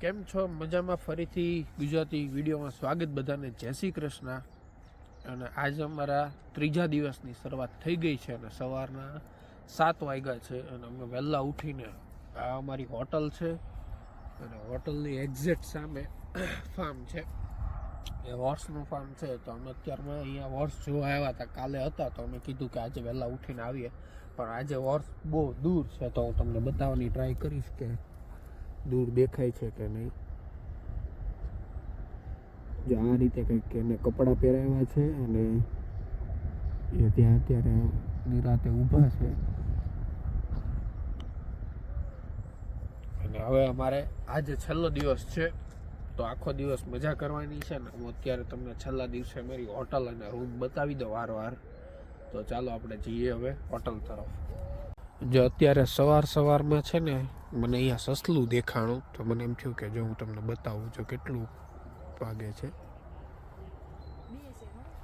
કેમ છો? મજામાં ફરીથી ગુજરાતી વિડીયોમાં સ્વાગત બધાને. જય શ્રી કૃષ્ણ. અને આજે અમારા ત્રીજા દિવસની શરૂઆત થઈ ગઈ છે અને સવારના સાત વાગ્યા છે અને અમે વહેલા ઉઠીને આ અમારી હોટલ છે. અને હોટલની એક્ઝેક્ટ સામે ફાર્મ છે. એ હોર્સનું ફાર્મ છે. તો અમે અત્યારમાં અહીંયા હોર્સ જોવા આવ્યા હતા. કાલે હતા તો અમે કીધું કે આજે વહેલા ઉઠીને આવીએ. પણ આજે હોર્સ બહુ દૂર છે તો હું તમને બતાવવાની ટ્રાય કરીશ કે દૂર દેખાય છે કે નહીં? જો આ રીતે કંઈક એને કપડાં પહેરાવ્યા છે અને એ ત્યાં અત્યારે નિરાતે ઊભા છે. અને હવે અમારે આજે છેલ્લો દિવસ છે, તો આખો દિવસ મજા કરવાની છે ને. હું અત્યારે તમને છેલ્લા દિવસે મારી હોટલ અને રૂમ બતાવી દઉં વારવાર. તો ચાલો આપણે જઈએ હવે હોટલ તરફ. જો અત્યારે સવાર સવારમાં છે ને, મને અહીંયા સસલું દેખાણું, તો મને એમ થયું કે જો હું તમને બતાવું જો કેટલું વાગે છે.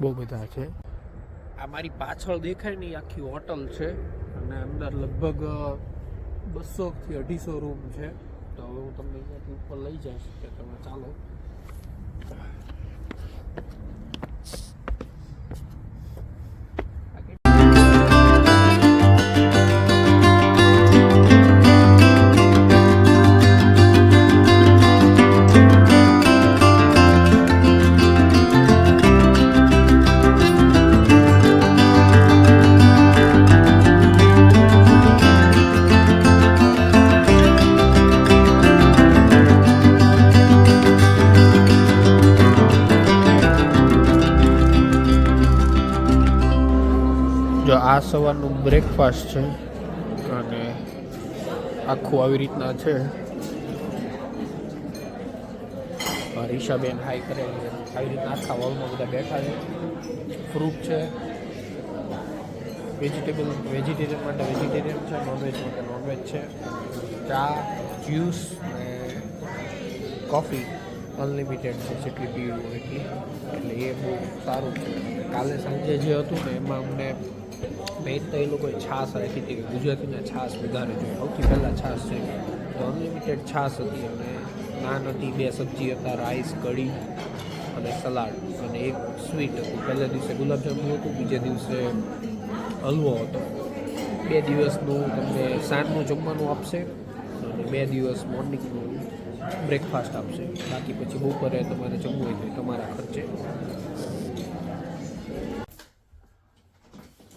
બહુ બધા છે. આ મારી પાછળ દેખાય ને આખી હોટલ છે અને અંદર લગભગ બસો થી અઢીસો રૂમ છે. તો હવે હું તમને અહીંયાથી ઉપર લઈ જઈશ કે તમે ચાલો. સવારનું બ્રેકફાસ્ટ છે. અને આખું આવી રીતના છે. રીષાબેન હાઈ કરેલી આવી રીતના આખા હોલમાં બધા બેઠા છે. ફ્રૂટ છે. વેજીટેબલ વેજીટેરિયન માટે વેજીટેરિયન છે નોનવેજ માટે નોનવેજ છે. ચા જ્યુસ ને કોફી અનલિમિટેડ છે, જેટલી પીવું એટલી. એટલે એ બહુ સારું છે. કાલે સાંજે જે હતું ને, એમાં અમને મેઇન તો એ લોકોએ છાશ રાખી હતી કે ગુજરાતીને છાશ વધારે જોઈએ. સૌથી પહેલાં છાશ છે. તો અનલિમિટેડ છાશ હતી અને નાન હતી, બે સબ્જી હતા રાઈસ કઢી અને સલાડ અને એક સ્વીટ હતું. પહેલા દિવસે ગુલાબજાંબુ હતું, બીજા દિવસે હલવો હતો. બે દિવસનું તમને સાંજનું જમવાનું આપશે અને બે દિવસ મોર્નિંગનું બ્રેકફાસ્ટ આપશે. બાકી પછી બપોરે તમારે જમવું હોય તો તમારા ખર્ચે.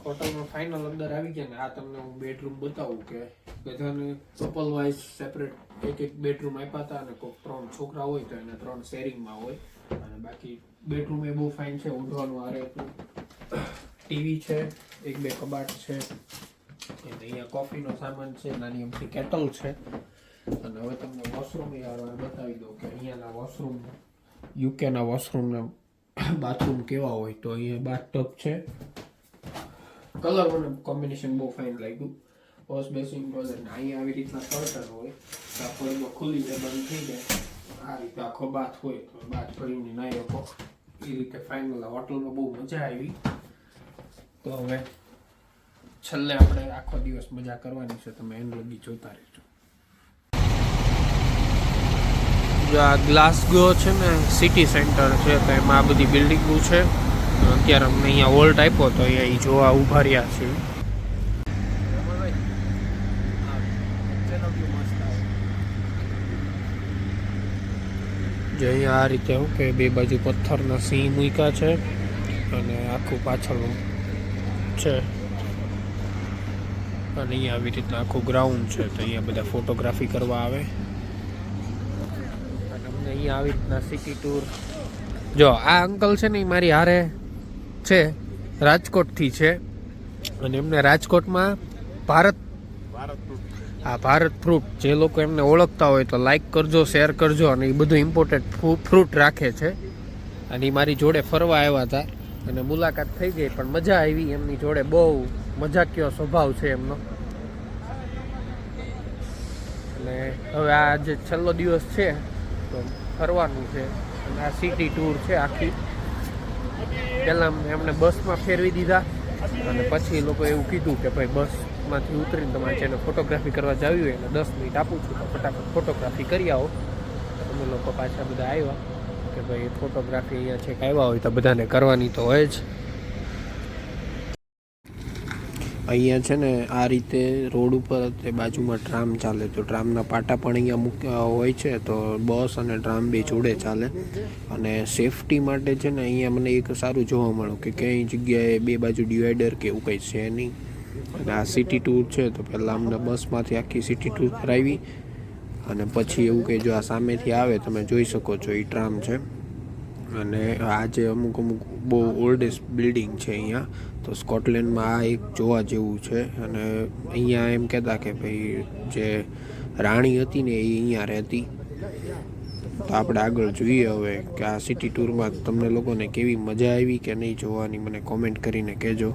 હોટલમાં ફાઇનલ અંદર આવી ગયા ને, આ તમને હું બેડરૂમ બતાવું કે બધાને કપલ વાઇઝ સેપરેટ એક એક બેડરૂમ આપ્યા હતા અને કોઈ ત્રણ છોકરા હોય તો એને ત્રણ શેરિંગમાં હોય. અને બાકી બેડરૂમ એ બહુ ફાઇન છે ઊંધવાનું આરે ટીવી છે, એક બે કબાટ છે અને અહીંયા કોફીનો સામાન છે, નાની અમથી કેટલ છે. અને હવે તમને વોશરૂમ યાર બતાવી દઉં કે અહીંયાના વોશરૂમ યુકેના વોશરૂમના બાથરૂમ કેવા હોય તો અહીંયા બાથટબ છે. કલર મને કોમ્બિનેશન બહુ ફાઇન લાગ્યું. વોશ બેસિંગ ને અહીંયા આવી રીતના કર્ટન હોય, તો આખો એમાં ખુલી જાય બંધ થઈ જાય. આ રીતે આખો બાથ હોય, તો બાથ કરીને નાહી શકો. એ રીતે ફાઇનલ હોટલમાં બહુ મજા આવી. તો હવે છેલ્લે આપણે આખો દિવસ મજા કરવાની છે. તમે એન લગી જોતા રહેજો. જો આ ગ્લાસગો છે ને સિટી સેન્ટર છે, તો એમાં આ બધી બિલ્ડિંગો છે. અત્યારે અમને અહીંયા વોલ્ટ આપ્યો તો અહીંયા જોવા ઊભા રહ્યા છે જે અહીંયા આ રીતે હું કે બે બાજુ પથ્થરના સિંહ મૂક્યા છે અને આખું પાછળનું છે. અને અહીંયા આવી રીતના આખું ગ્રાઉન્ડ છે તો અહીંયા બધા ફોટોગ્રાફી કરવા આવે. અને અમને અહીંયા આવી રીતના સિટી ટૂર જો આ અંકલ છે ને એ મારી હારે છે રાજકોટથી છે. અને એમને રાજકોટમાં ભારત આ ભારત ફ્રૂટ જે લોકો એમને ઓળખતા હોય તો લાઈક કરજો શેર કરજો અને એ બધું ઇમ્પોર્ટેડ ફ્રૂટ રાખે છે. અને એ મારી જોડે ફરવા આવ્યા હતા અને મુલાકાત થઈ ગઈ પણ મજા આવી એમની જોડે. બહુ મજાકીયો સ્વભાવ છે એમનો. અને હવે આ જે છેલ્લો દિવસ છે તો ફરવાનું છે. અને આ સિટી ટૂર છે આખી. પહેલાં એમને બસમાં ફેરવી દીધા અને પછી એ લોકો એવું કીધું કે ભાઈ બસમાંથી ઉતરીને તમારે જેને ફોટોગ્રાફી કરવા જાવી હોય એટલે દસ મિનિટ આપું છું, તો ફટાફટ ફોટોગ્રાફી કરી આવો. અમે લોકો પાછા બધા આવ્યા કે ભાઈ ફોટોગ્રાફી અહીંયા છેક આવ્યા હોય તો બધાને કરવાની તો હોય જ. અહીંયા છે ને આ રીતે રોડ ઉપર તે બાજુમાં ટ્રામ ચાલે. તો ટ્રામના પાટા પણ અહીંયા મૂક્યા હોય છે, તો બસ અને ટ્રામ બે જોડે ચાલે. અને સેફટી માટે છે ને અહીંયા મને એક સારું જોવા મળ્યું કે કઈ જગ્યાએ બે બાજુ ડિવાઈડર કે એવું કંઈ છે નહીં. અને આ સિટી ટૂર છે, તો પહેલાં અમને બસમાંથી આખી સિટી ટૂર કરાવી. અને પછી એવું કે જો આ સામેથી આવે, તમે જોઈ શકો છો એ ટ્રામ છે. અને આ જે અમુક અમુક બહુ ઓલ્ડેસ્ટ બિલ્ડિંગ છે અહીંયા, તો સ્કોટલેન્ડમાં આ એક જોવા જેવું છે. અને અહીંયા એમ કહેતા કે ભાઈ જે રાણી હતી ને એ અહીંયા રહેતી. તો આપણે આગળ જોઈએ હવે કે આ સિટી ટૂરમાં તમને લોકોને કેવી મજા આવી કે નહીં જોવાની, મને કોમેન્ટ કરીને કહેજો.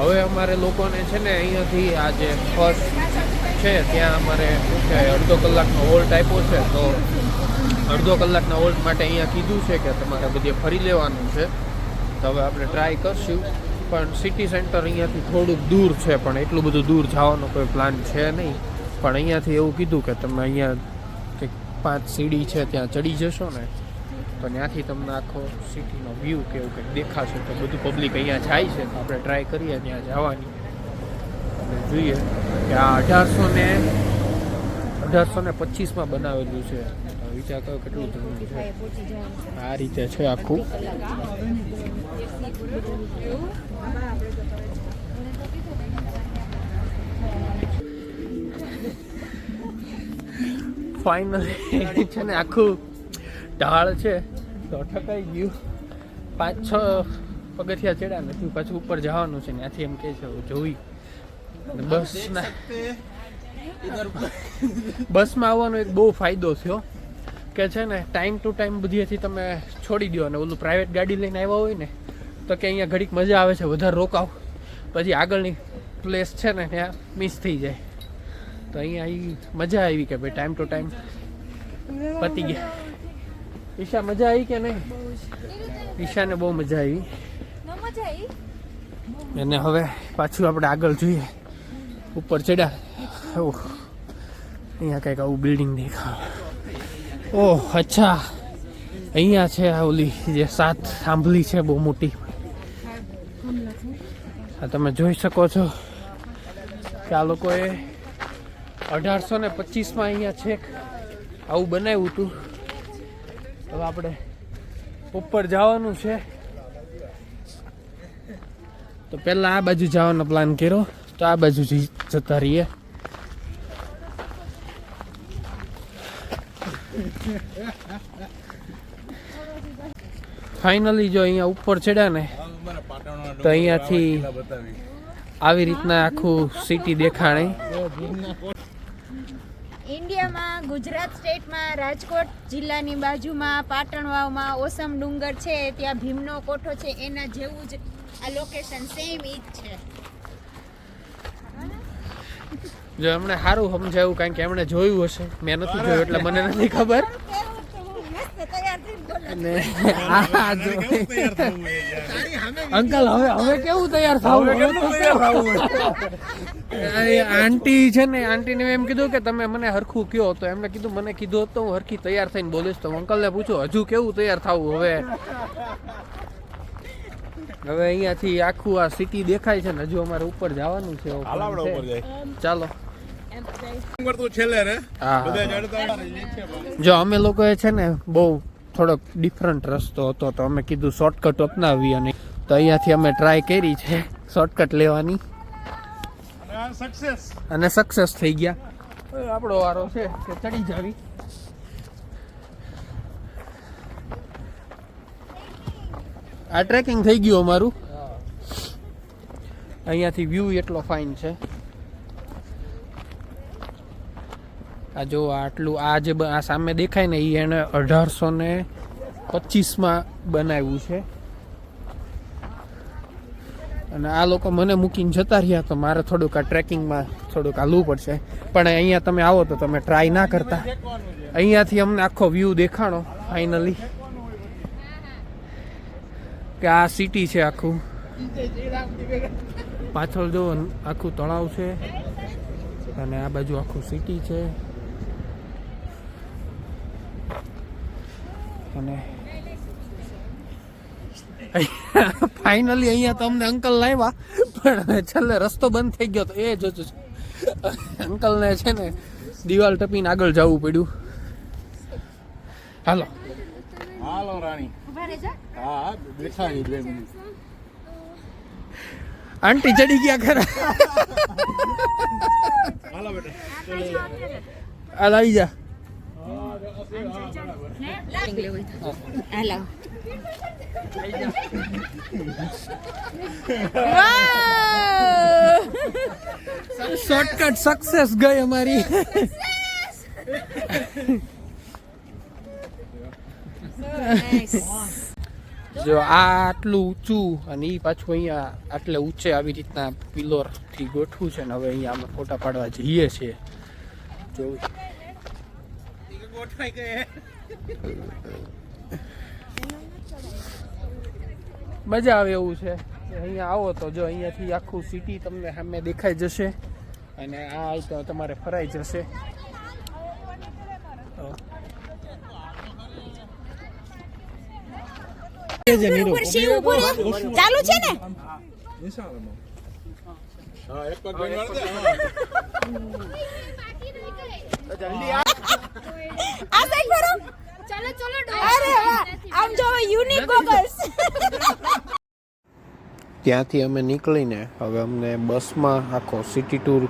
હવે અમારે લોકોને છે ને અહીંયાથી આ જે ફર્સ્ટ છે, ત્યાં અમારે શું છે, અડધો કલાકનો હોલ્ટ આપ્યો છે. તો અડધો કલાકના હોલ્ટ માટે અહીંયા કીધું છે કે તમારે બધે ફરી લેવાનું છે. તો હવે આપણે ટ્રાય કરશું. પણ સિટી સેન્ટર અહીંયાથી થોડુંક દૂર છે, પણ એટલું બધું દૂર જવાનો કોઈ પ્લાન છે નહીં. પણ અહીંયાથી એવું કીધું કે તમે અહીંયા કંઈક પાંચ સીડી છે, ત્યાં ચડી જશો ને તો ત્યાંથી તમને આખો સિટીનો વ્યૂ કે એવું કંઈક દેખાશે તો બધું પબ્લિક અહીંયા જાય છે. તો આપણે ટ્રાય કરીએ ત્યાં જવાની. અને જોઈએ કે આ અઢારસો ને અઢારસો ને પચીસમાં બનાવેલું છે. વિચાર કરો કેટલું જૂનું છે. આ રીતે છે આખું. ફાઇનલી છે ને આખું ઢાળ છે. તો અટકાઈ ગયું. પાંચ છ પગથિયા ચડ્યા નથી પાછું ઉપર જવાનું છે ત્યાંથી એમ કે છે જોઈ. બસના બસમાં આવવાનો એક બહુ ફાયદો થયો. કે છે ને ટાઈમ ટુ ટાઈમ બધીથી તમે છોડી દો અને ઓલું પ્રાઇવેટ ગાડી લઈને આવ્યા હોય ને, તો કે અહીંયા ઘડીક મજા આવે છે, વધારે રોકાવ. પછી આગળની પ્લેસ છે ને, ત્યાં મિસ થઈ જાય. તો અહીંયા મજા આવી કે ભાઈ ટાઈમ ટુ ટાઈમ પતી ગયા. ઈશા મજા આવી કે નહીં? ઈશાને બહુ મજા આવી. અને હવે પાછું આપણે આગળ જોઈએ. ઉપર ચડ્યા. ઓહ અહીંયા કંઈક આવું બિલ્ડિંગ દેખાવ ઓહ અચ્છા. અહીંયા છે આ ઓલી જે સાત સાંભળી છે બહુ મોટી. આ તમે જોઈ શકો છો કે આ લોકોએ અઢારસો ને પચીસમાં અહીંયા છેક આવું બનાવ્યું હતું. હવે આપણે ઉપર જવાનું છે. તો પહેલા આ બાજુ જવાનો પ્લાન કર્યો. તો આ બાજુ જતા રહીએ. ફાઇનલી જો અહીંયા ઉપર ચડ્યા ને, તો અહીંયાથી આવી રીતના આખું સિટી દેખાણી. ઇન્ડિયામાં ગુજરાત સ્ટેટમાં રાજકોટ જિલ્લાની બાજુમાં પાટણ વાવમાં ઓસમ ડુંગર છે ત્યાં ભીમનો કોઠો છે એના જેવું જ આ લોકેશન સેમ ઈ જ છે. જો એમણે સારું સમજાયું કારણ કે એમણે જોયું હશે. મેં નથી જોયું એટલે મને નથી ખબર. અંકલ હવે હવે કેવું તૈયાર થવું? આંટી છે ને આંટીને મેં એમ કીધું કે તમે મને હરખું કયો તો એમને કીધું મને કીધું હતું હું હરખી તૈયાર થઈને બોલીશ. તો અંકલને પૂછો હજુ કેવું તૈયાર થવું હવે? હવે અહીંયાથી આખું આ સિટી દેખાય છે ને હજુ અમારે ઉપર જવાનું છે ચાલો. જો અમે લોકોએ છે ને બહુ થોડોક ડિફરન્ટ રસ્તો હતો. તો અમે કીધું શોર્ટકટ અપનાવી અને તો અહીંયાથી અમે ટ્રાય કરી છે શોર્ટકટ લેવાની. સક્સેસ અને સક્સેસ થઈ ગયા. આપણો વારો છે કે ચડી જાવી. આ ટ્રેકિંગ થઈ ગયું અમારું. અહીંયાથી વ્યૂ એટલો ફાઇન છે. આ જો આટલું આ જે આ સામે દેખાય ને એ એને અઢારસો ને પચીસમાં બનાવ્યું છે. અને આ લોકો મને મૂકીને જતા રહ્યા, તો મારે થોડુંક આ ટ્રેકિંગમાં થોડુંક હાલવું પડશે. પણ અહીંયા તમે આવો તો તમે ટ્રાય ના કરતા. અહીંયાથી અમને આખો વ્યૂ દેખાણો ફાઇનલી કે આ સિટી છે આખું. પાછળ જો આખું તળાવ છે, અને આ બાજુ આખું સિટી છે. અને ફાઇનલી અહીંયા તો અમને અંકલ લાવ્યા પણ છેલ્લે રસ્તો બંધ થઈ ગયો તો એ જોજો અંકલને છે ને દિવાલ ટપીને આગળ જવું પડ્યું હાલો હાલો રાણી હા આંટી ચડી ગયા ખરા હાલો બેટા હાલ આવી જા હાલો શોર્ટકટ સક્સેસ ગઈ અમારી જો આ આટલું ઊંચું અને એ પાછું અહીંયા આટલે ઊંચે આવી રીતના પિલોરથી ગોઠવું છે ને હવે અહીંયા અમે ફોટા પાડવા જઈએ છીએ. જોવું. ગોઠવાઈ ગયે મજા આવે એવું છે કે અહીંયા આવો તો જો અહીંયાથી આખું સિટી તમને સામે દેખાઈ જશે અને આ તો તમારે ફરાઈ જશે તો. એ જ નીરુ. ચાલુ છે ને હા એક પગ બેન વાળ દે હા. આ સાઈડ ફરો ચાલો ચલો અરે આમ જો યુનિક ગોગલ્સ ત્યાંથી અમે નીકળીને હવે અમને બસમાં આખો સિટી ટૂર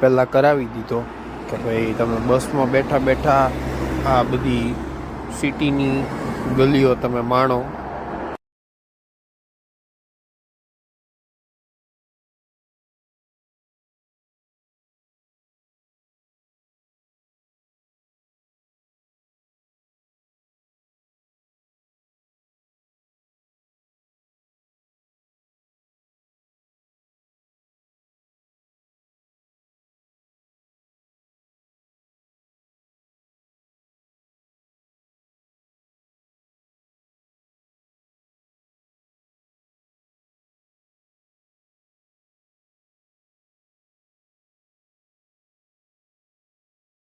પહેલાં કરાવી દીધો કે ભાઈ તમે બસમાં બેઠા બેઠા આ બધી સિટીની ગલીઓ તમે માણો.